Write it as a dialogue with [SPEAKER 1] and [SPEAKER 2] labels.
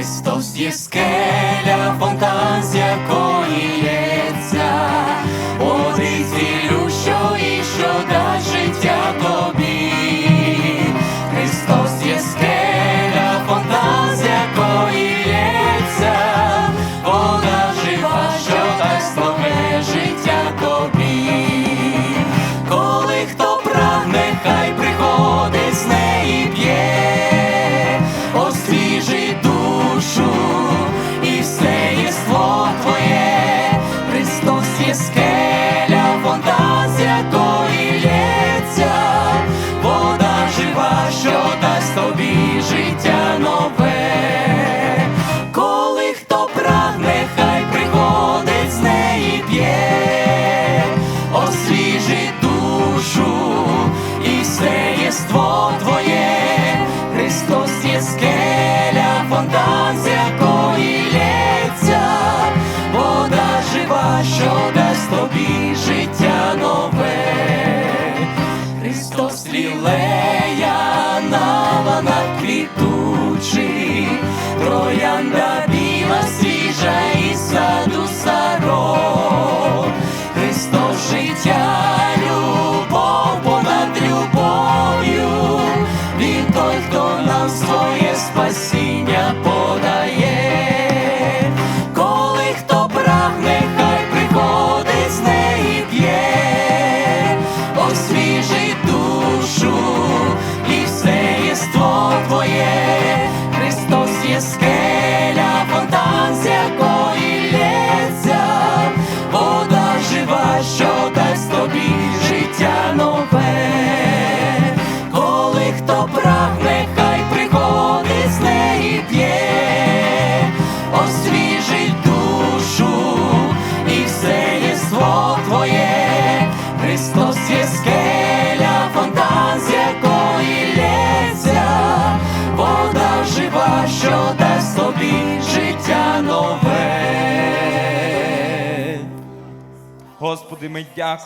[SPEAKER 1] Христос є скеля, фонтан, з якої є. скеля, фонтан, з якої лється, вода жива, що дасть тобі життя нове, коли хто прагне, хай приходить з неї п'є, освіжить душу і все єство твоє, Христос є скеля, фонтан, з якої лється, вода жива, що тобі життя нове, Христос ліле.
[SPEAKER 2] Господи, ми дякуємо.